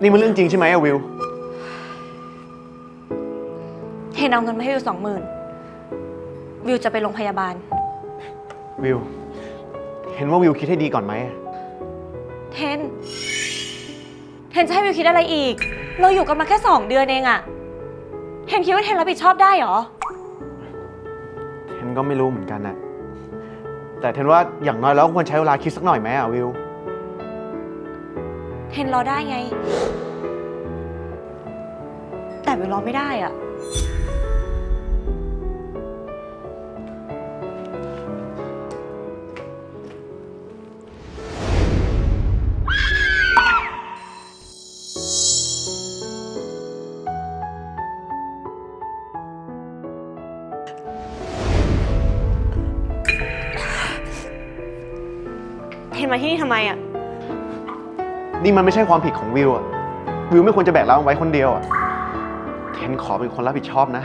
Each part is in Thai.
นี่มันเรื่องจริงใช่ไหมอะวิวเทนเอาเงินมาให้วิวสองหมื่นวิวจะไปโรงพยาบาล วิว เห็นว่าวิวคิดให้ดีก่อนไหมเทน เทนจะให้วิวคิดอะไรอีก เราอยู่กันมาแค่สองเดือนเองอะเทนคิดว่าเทนรับผิดชอบได้เหรอ เทนก็ไม่รู้เหมือนกันนะแต่เทนว่าอย่างน้อยแล้วควรใช้เวลาคิดสักหน่อยไหมอะวิว เทนรอได้ไง แต่วิวรอไม่ได้อะเทนมาที่นี่ทำไมอะ นี่มันไม่ใช่ความผิดของวิวอะวิวไม่ควรจะแบกรับมันไว้คนเดียวอะเทนขอเป็นคนรับผิดชอบนะ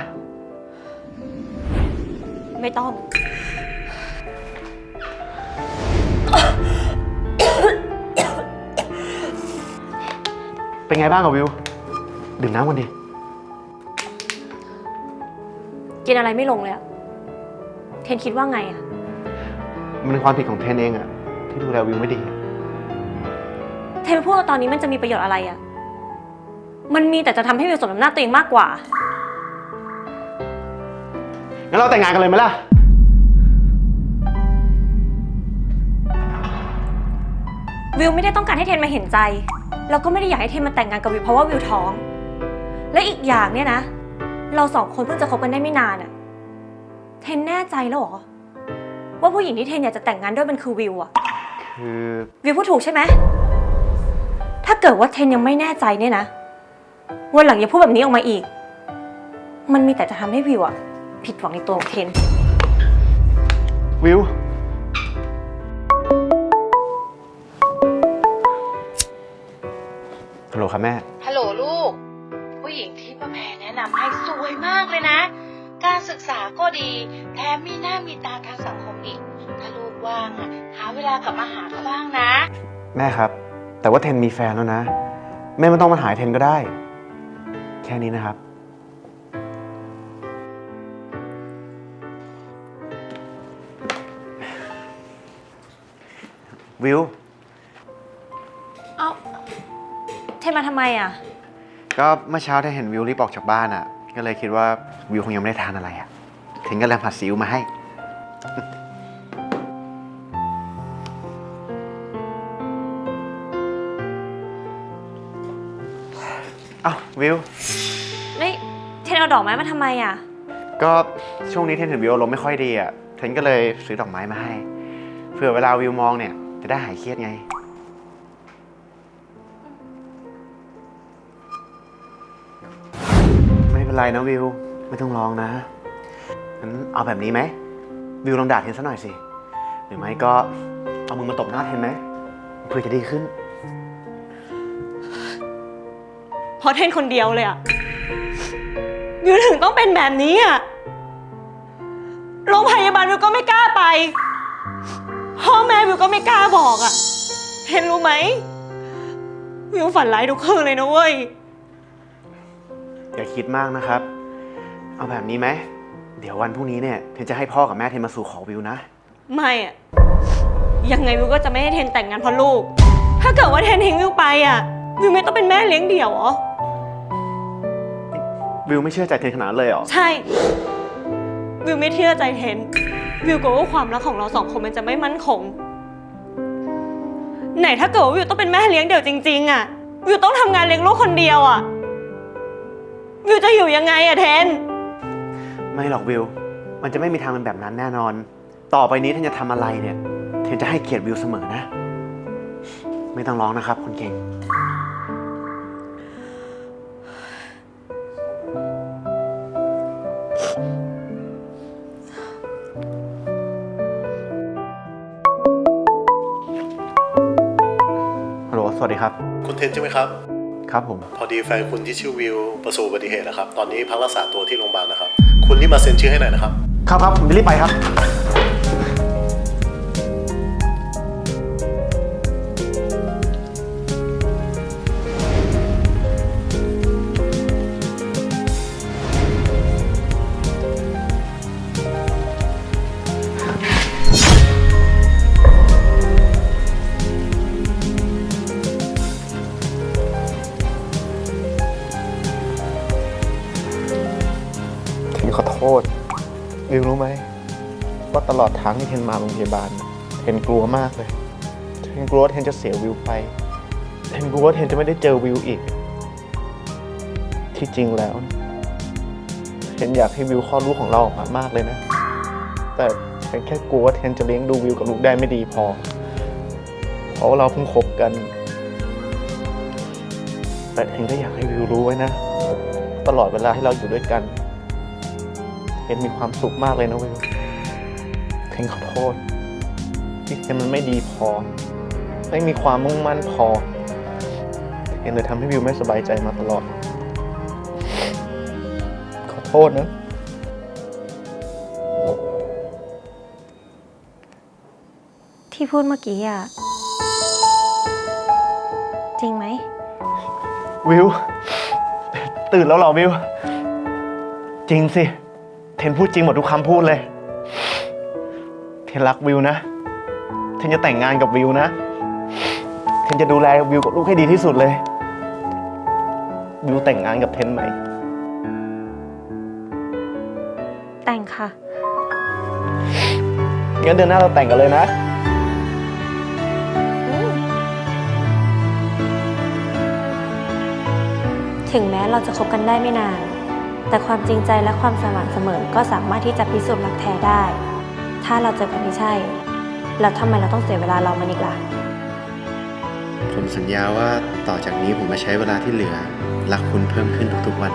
ไม่ต้อง เป็นไงบ้างกับวิว ดื่มน้ำกันดิ กินอะไรไม่ลงเลยอะเทนคิดว่าไงอะมันเป็นความผิดของเทนเองอะที่ดูแลวิวไม่ดี เทนพูดว่าตอนนี้มันจะมีประโยชน์อะไรอะมันมีแต่จะทำให้วิวสมน้ำหน้าตัวเองมากกว่า งั้นเราแต่งงานกันเลยไหมล่ะ วิวไม่ได้ต้องการให้เทนมาเห็นใจ แล้วก็ไม่ได้อยากให้เทนมาแต่งงานกับวิวเพราะว่าวิวท้อง และอีกอย่างเนี่ยนะ เราสองคนเพิ่งจะคบกันได้ไม่นานอะเทนแน่ใจแล้วเหรอ ว่าผู้หญิงที่เทนอยากจะแต่งงานด้วยมันคือวิวอะคือ วิวพูดถูกใช่ไหมถ้า เกิดว่าเทนยังไม่แน่ใจเนี่ยนะ วันหลังอย่าพูดแบบนี้ออกมาอีก มันมีแต่จะทำให้วิวอะผิดหวังในตัวของเทน วิว ฮัลโหลครับแม่ ฮัลโหลลูก ผู้หญิงที่ป้าแพรแนะนำให้สวยมากเลยนะ การศึกษาก็ดี แถมมีหน้ามีตาทางสังคมอีก ถ้าลูกว่างอะหาเวลากลับมาหาเขาบ้างนะ แม่ครับ แต่ว่าเทนมีแฟนแล้วนะ แม่ไม่ต้องมาหายเทนก็ได้ แค่นี้นะครับ วิว เอาเทนมาทำไมอะก็เมื่อเช้าเทนเห็นวิวรีบออกจากบ้านอะ ก็เลยคิดว่าวิวคงยังไม่ได้ทานอะไรอะเทนก็เลยผัดซีอิ๊วมาให้ อ้าวิว นี่เทนเอาดอกไม้มาทำไมอะก็ช่วงนี้เทนเห็นวิวอารมณ์ไม่ค่อยดีอะเทนก็เลยซื้อดอกไม้มาให้เผื่อเวลาวิวมองเนี่ย จะได้หายเครียดไง ไม่เป็นไรนะวิว ไม่ต้องร้องนะงั้นเอาแบบนี้ไหม วิวลองด่าเทนซะหน่อยสิ หรือไม่ก็เอามือมาตบหน้าเทนไหมเพื่อจะดีขึ้น เพราะเทนคนเดียวเลยอะวิวถึงต้องเป็นแบบนี้อะโรงพยาบาลวิวก็ไม่กล้าไป พ่อแม่วิวก็ไม่กล้าบอกอะเทนรู้ไหมวิวฝันร้ายทุกคืนเลยนะเว้ย อย่าคิดมากนะครับ เอาแบบนี้ไหม เดี๋ยววันพรุ่งนี้เนี่ยเทนจะให้พ่อกับแม่เทนมาสู่ขอวิวนะ ไม่อะยังไงวิวก็จะไม่ให้เทนแต่งงานเพราะลูก ถ้าเกิดว่าเทนทิ้งวิวไปอะ วิวไม่ต้องเป็นแม่เลี้ยงเดี่ยวเหรอ วิวไม่เชื่อใจเทนขนาดนั้นเลยเหรอ ใช่ วิวไม่เชื่อใจเทน วิวกลัวว่าความรักของเราสองคนมันจะไม่มั่นคง ไหนถ้าเกิดว่าวิวต้องเป็นแม่เลี้ยงเดี่ยวจริงๆอะวิวต้องทำงานเลี้ยงลูกคนเดียวอะวิวจะอยู่ยังไงอะเทน ไม่หรอกวิว มันจะไม่มีทางเป็นแบบนั้นแน่นอน ต่อไปนี้เทนจะทำอะไรเนี่ย เทนจะให้เกียรติวิวเสมอนะ ไม่ต้องร้องนะครับคนเก่ง วัสดีครับ คุณเทนใช่ไหมครับ ครับผม พอดีแฟนคุณที่ชื่อวิวประสบอุบัติเหตุนะครับ ตอนนี้พักรักษาตัวที่โรงพยาบาลนะครับ คุณรีบมาเซ็นชื่อให้หน่อยนะครับ ครับครับผมจะรีบไปครับ วิวรู้ไหมว่าตลอดทางที่เทนมาโรงพยาบาล เทนกลัวมากเลย เทนกลัวว่าเทนจะเสียวิวไป เทนกลัวว่าเทนจะไม่ได้เจอวิวอีก ที่จริงแล้ว เทนอยากให้วิวคลอดลูกของเราออกมามากเลยนะ แต่เทนแค่กลัวว่าเทนจะเลี้ยงดูวิวกับลูกได้ไม่ดีพอ เพราะเราเพิ่งคบกัน แต่เทนก็อยากให้วิวรู้ไว้นะ ตลอดเวลาที่เราอยู่ด้วยกัน เทนมีความสุขมากเลยนะวิวเทนขอโทษที่เทนมันไม่ดีพอ ไม่มีความมุ่งมั่นพอเทนเลยทำให้วิวไม่สบายใจมาตลอด ขอโทษนะที่พูดเมื่อกี้อะจริงไหม วิว ตื่นแล้วเหรอวิว จริงสิเท นพูดจริงหมดทุกคำพูดเลย เทนรักวิวนะ เทนจะแต่งงานกับวิวนะ เทนจะดูแลวิวกับลูกให้ดีที่สุดเลย วิวแต่งงานกับเทนไหม แต่งค่ะ งั้นเดือนหน้าเราแต่งกันเลยนะ ถึงแม้เราจะคบกันได้ไม่นาน แต่ความจริงใจและความสม่ำเสมอก็สามารถที่จะพิสูจน์รักแท้ได้ ถ้าเราเจอกันที่ใช่ แล้วทำไมเราต้องเสียเวลาเรามันอีกล่ะ ผมสัญญาว่าต่อจากนี้ผมจะใช้เวลาที่เหลือรักคุณเพิ่มขึ้นทุกๆวัน